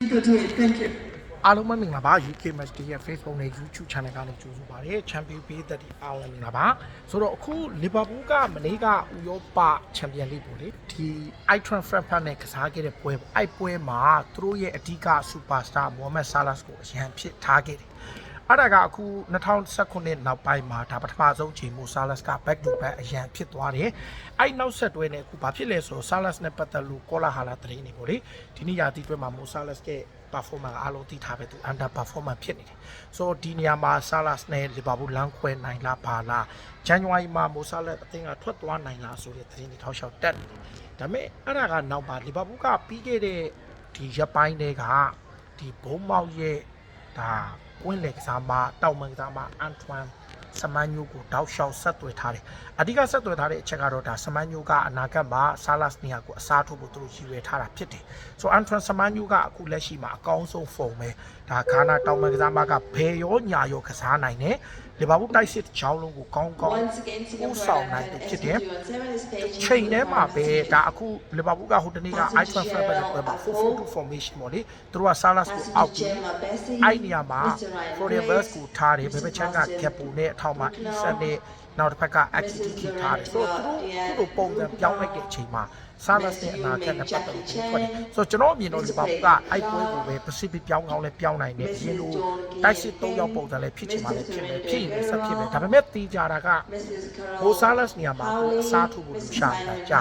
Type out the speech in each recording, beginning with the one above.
Thank you. အားလုံးပဲမင်္ဂလာပါ UK Match Day ရဲ့ Facebook နဲ့ YouTube Channel ကနေကြိုဆိုပါရစေ Champion ပေးသက်ဒီအားလုံးမင်္ဂလာပါဆိုတော့အခု Liverpool ကမနေ့ကဥရောပ Champion League ပေါ့လေဒီ Eintracht Frankfurt နဲ့ကစားခဲ့တဲ့ပွဲပေါ့အဲ့ပွဲမှာသူတို့ရဲ့အဓိက Superstar Mohamed Salah ကိုအရန်ဖြစ်ထားခဲ့တယ် အဲ့ဒါကအခု2019နောက်ပိုင်းမှာဒါပထမဆုံးချိန်မိုဆာလတ်က back to back အရန်ဖြစ်သွားတယ်။အဲ့နောက်ဆက်တွဲနဲ့အခုဘာဖြစ်လဲဆိုတော့ဆာလတ်နဲ့ပတ်သက်လို့ကောလာဟာလာသတင်းတွေပေါ့လေဒီနေ့ရာသီတွဲမှာမိုဆာလတ်ရဲ့ performance အားလုံးသိထားပဲသူ under performance ဖြစ်နေတယ်။ဆိုတော့ဒီနေရာမှာ Salas နဲ့ Liverpool လမ်းခွဲနိုင်လားပါလား။ January မှာ Mo Salah အသင်းကထွက်သွားနိုင်လားဆိုတဲ့သတင်းတွေထောက်လျှောက်တက်နေတယ်။ဒါပေမဲ့အဲ့ဒါကနောက်ပါ Liverpool ကပြီးခဲ့တဲ့ဒီရက်ပိုင်းတွေကဒီဘုံမောက်ရဲ့ តាអួយលេខ3បាតៅមើល3បាអានស្មាន စမန်ညိုကိုတောက်လျှောက်ဆက်သွယ်ထားတယ်။အဓိကဆက်သွယ်ထားတဲ့အချက်ကတော့ဒါစမန်ညိုကအနာဂတ်မှာဆာလတ်နေရာကိုအစားထိုးဖို့သူတို့ရည်ရွယ်ထားတာဖြစ်တယ်။ဆိုတော့အန်ထရန်စမန်ညိုကအခုလက်ရှိမှာအကောင်းဆုံးဖုံပဲ။ဒါဂါနာတောင်မန်ကစားမကဘယ်ရောညာရောကစားနိုင်တယ်။လီဗာပူးတိုက်စစ်ချောင်းလုံးကိုကောင်းကောင်း Once again, ပို့ Singapore ဆောင်နိုင်သူဖြစ်တယ် S217 is paging ချိန်ထဲမှာပဲ Singapore ဒါအခုလီဗာပူးကဟိုတနေ့က iPhone 5ပဲပွဲမှာ442 formation ပေါ့လေသူတို့က Salas ကိုအောက်ပြီးအဲ့နေရာမှာ Florian Wirtz ကိုထားတယ်ဘယ်ဘက်ချမ်းက Gappo နဲ့အထောက်မှာ Isan နဲ့နောက်တစ်ဖက်က Activity ထားတယ်ဆိုတော့သူတို့သူတို့ပုံစံပြောင်းလိုက်တဲ့အချိန်မှာ Salas နဲ့အနာဂတ်နဲ့ပတ်သက်လို့ထွက်တယ်ဆိုတော့ကျွန်တော်အမြင်တော့ဒီပါဘူးကအဲ့ပွဲကိုပဲ Pacific ပြောင်းကောင်းလဲပြောင်းနိုင်တယ်အရင်လိုတိုက်စစ်၃ယောက်ပုံစံလဲဖြစ်ချင်မှလည်းဖြစ်မယ်ဖြစ်ရင်လည်းဆက်ဖြစ်မယ်ဒါပေမဲ့တီးကြတာကဟို Salas နေရာမှာသူအစားထိုးဖို့လူရှာနေတာကြာ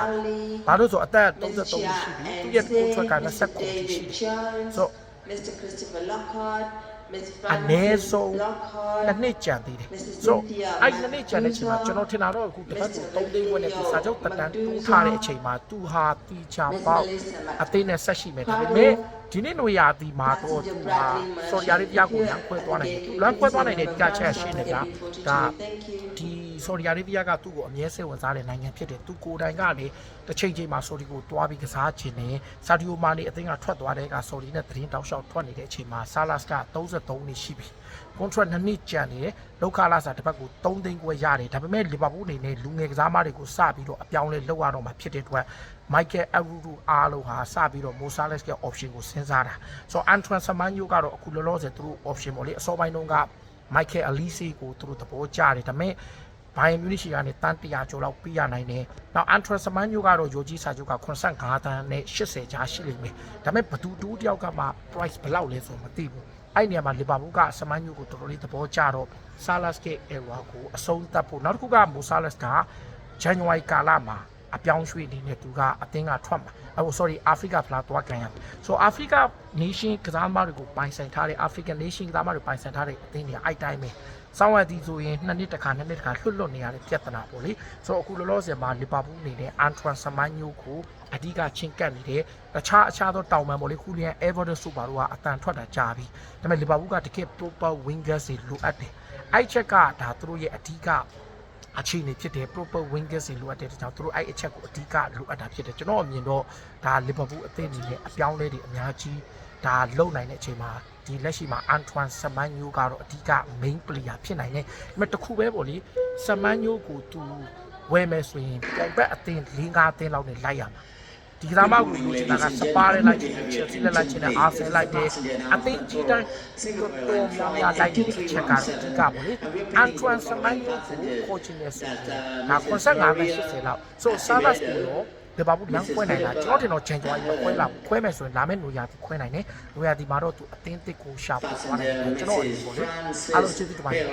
ဘာလို့ဆိုအသက်33ရှိပြီသူရဲ့ contract က29ရှိတယ်ဆို Mr. Christopher Lockhart Ms. အနည်းဆုံးနှစ်နှစ်ကြံသေးတယ်ဆိုအဲ့နှစ်နှစ်ကြံတဲ့အချိန်မှာကျွန်တော်ထင်တာတော့အခုတစ်ပတ်ကို3သိန်းဝက်နဲ့ဒီစာချုပ်တက်တန်းတိုးထားတဲ့အချိန်မှာသူဟာတီချာပေါက်အသိနဲ့ဆက်ရှိမယ်ဒါပေမဲ့ဒီနေ့နွေရာသီမှာတော့သူဟာဆော်ဒီအာရေဗျကိုလမ်းခွဲသွားနိုင်တယ်လမ်းခွဲသွားနိုင်တဲ့ဒီကချက်ရှိနေတာဒါဒီ ဆော်ဒီအာရေဗျကသူ့ကိုအမြဲစိတ်ဝင်စားတဲ့နိုင်ငံဖြစ်တယ်သူကိုယ်တိုင်ကလေတစ်ချိန်ချိန်မှာဆော်ဒီကိုတွားပြီးကစားခြင်းနဲ့ဆာဒီယိုမာနီအသင်းကထွက်သွားတဲ့ကဆော်ဒီနဲ့သတင်းတောက်လျှောက်ထွက်နေတဲ့အချိန်မှာဆာလတ်က33နှစ်ရှိပြီ contract နှစ်နှစ်ကျန်နေတယ်လောက်ခလာစာတစ်ပတ်ကို3သိန်းခွဲရတယ်ဒါပေမဲ့လီဗာပူးအနေနဲ့လူငယ်ကစားမတွေကိုစပြီးတော့အပြောင်းလဲလုပ်ရတော့မှာဖြစ်တဲ့အတွက် Michael Aruru အားလုံးဟာစပြီးတော့ Mosales ရဲ့ option ကိုစဉ်းစားတာဆိုတော့ Antoine Semenyo ကတော့အခုလောလောဆယ်သူတို့ option ပေါ့လေအစောပိုင်းတုန်းက Michael Elise ကိုသူတို့သဘောကျတယ်ဒါပေမဲ့ ဘိုင်ယန်မြူနစ်ရှိကနေတန်100ကျော်လောက်ပေးရနိုင်တယ်။နောက် Antoine Semenyo ကတော့ယိုကြီးစာချုပ်က85တန်းနဲ့80ကြားရှိလိမ့်မယ်။ဒါပေမဲ့ဘသူတူတယောက်ကမှ price ဘယ်လောက်လဲဆိုမသိဘူး။အဲ့ဒီနေရာမှာလီဗာပူးကစမန်ညိုကိုတော်တော်လေးသဘောကျတော့ Salas ရဲ့ era ကိုအဆုံးသတ်ဖို့နောက်တစ်ခုက Mo Salas က January ကာလမှာအပြောင်းရွှေ့နေနဲ့သူကအသင်းကထွက်မှာအခု sorry အာဖရိကဖလားသွားကန်ရမယ်ဆိုအာဖရိက nation ကစားသမားတွေကိုပိုင်ဆိုင်ထားတဲ့ African nation ကစားသမားတွေပိုင်ဆိုင်ထားတဲ့အသင်းတွေအဲ့တိုင်းပဲ စောင်းဝတ်ဒီဆိုရင်နှစ်နှစ်တစ်ခါနှစ်နှစ်တစ်ခါလွတ်လွတ်နေရတဲ့ပြဿနာပေါ့လေဆိုတော့အခုလောလောဆယ်မှာလီဗာပူးအနေနဲ့ Antoine Semenyo ကိုအဓိကချင်းကပ်နေတယ်တခြားအခြားသောတောင်ပန်ပေါ့လေခုလျန် Everton ဆိုပါတော့ကအတန်ထွက်တာကြာပြီဒါပေမဲ့လီဗာပူးကတကယ် proper wingers တွေလိုအပ်တယ်အဲ့ချက်ကဒါသူတို့ရဲ့အဓိကအခြေအနေဖြစ်တယ် proper wingers တွေလိုအပ်တဲ့ကြောင့်သူတို့အဲ့အချက်ကိုအဓိကလိုအပ်တာဖြစ်တယ်ကျွန်တော်အမြင်တော့ဒါလီဗာပူးအသင်းအနေနဲ့အပြောင်းလဲတွေအများကြီးဒါလုံနိုင်တဲ့အချိန်မှာ ဒီလက်ရှိမှာ Antoine Semenyo ကတော့အဓိက main player ဖြစ်နိုင်တယ်ဒါပေမဲ့တစ်ခုပဲပေါ့လေ Semenyo ကိုသူဝယ်မယ်ဆိုရင်ပြိုင်ဘက်အသင်း၄၅အသင်းလောက်နဲ့လိုက်ရမှာဒီကစားမကိုလိုချင်တာကစပါးနဲ့လိုက်ချင်တယ် Chelsea နဲ့လိုက်ချင်တယ် Arsenal လိုက်တယ်အသင်းကြီးတိုင်းတော်တော်များများလိုက်တဲ့ချက်ကတော့အဓိကပေါ့လေ Antoine Semenyo ကို coaching နဲ့ဆိုရင်ဒါ85နဲ့80လောက် so Salas ကိုတော့ ဒီဘာဘူးလမ်းခွဲနိုင်တာကျွန်တော်တင်တော့ January မှာခွဲလာခွဲမယ်ဆိုရင်လာမယ့်နွေရာသီခွဲနိုင်တယ်နွေရာသီမှာတော့သူအသင်းတစ်ကိုရှာဖို့သွားနိုင်တယ်ကျွန်တော်အမြင်ပေါ့လေအားလုံးကျေးဇူးတင်ပါတယ်